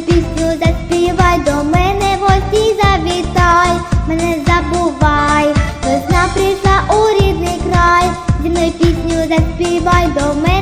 Пісню заспівай, до мене в гості завітай, мене забувай, весна прийшла у рідний край, зі мною пісню заспівай до мене.